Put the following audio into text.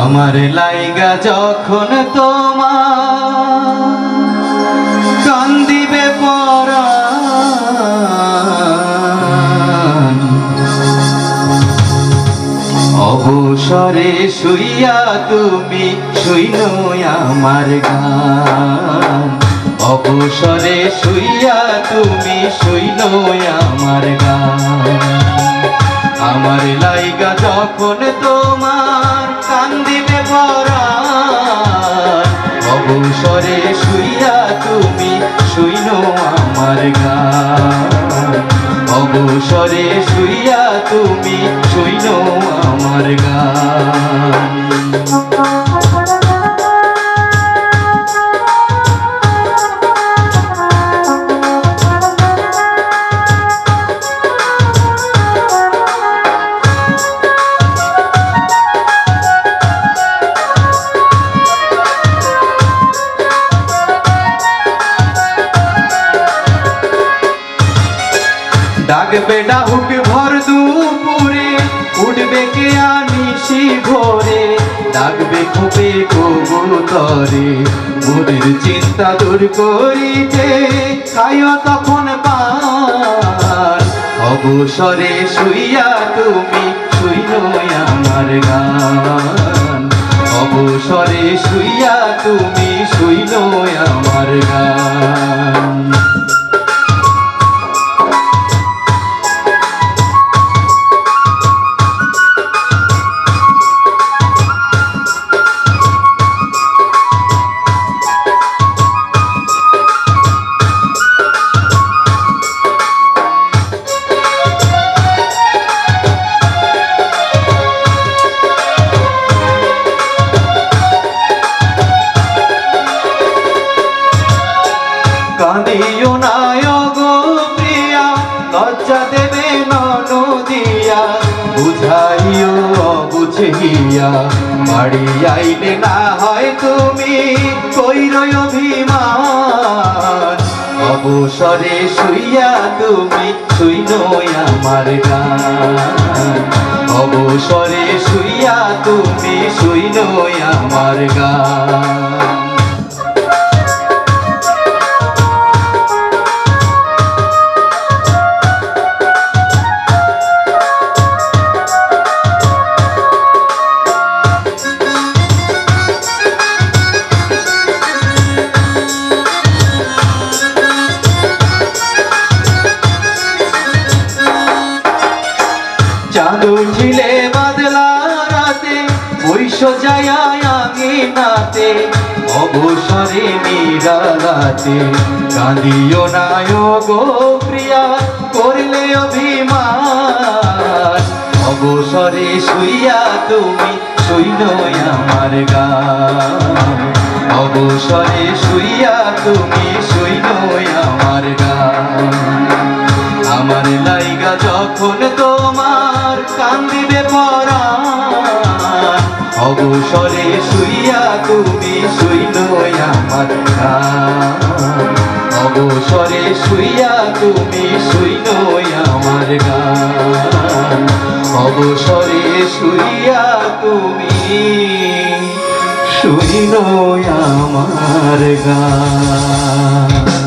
আমার লাইগা যখন তোমার কান্দিবে পরাণ অবসরে শুইয়া তুমি শুইন আমার গান। অবসরে শুইয়া তুমি শুইন আমার গান। আমার লাইগা যখন তোমার কান্দিবে ভরা, অবসরে শুইয়া তুমি শুইন আমার গা। অবসরে শুইয়া তুমি শুইন আমার গান ডাকবে ডাহুক ভর দুপুরে, উঠবে কে আনিসি ভোরে ডাকবে খুবে কবুতরে মোদের চিন্তা দূর করিতে খাইও তখন পান অবসরে শুইয়া তুমি শুইল আমার গান। অবসরে শুইয়া তুমি শুইল আমার গান। কাঁদিও নায় গো প্রিয়া, লজ্জা দেবে নদিয়া বুঝাইও, বুঝিয়া বাড়ি আইলে না হয় তুমি কইরই অভিমান। অবসরে শুইয়া তুমি শুইন আমার গান। অবসরে শুইয়া তুমি শুইন আমার গান। চাঁদ উঠিলে বাদলা রাতে, বৈশ আমি নাতে, অবসরে নিরালাতে কাঁদিও নায় গো প্রিয়া, করলে অভিমান। অবসরে শুইয়া তুমি শুইন আমার গান অবসরে শুইয়া তুমি শুইন আমার গান অবসরে শুইয়া তুমি শুইল আমার অবসরে শুইয়া তুমি শুইল আমার গান। অবসরে শুইয়া তুমি শুইল আমার গান।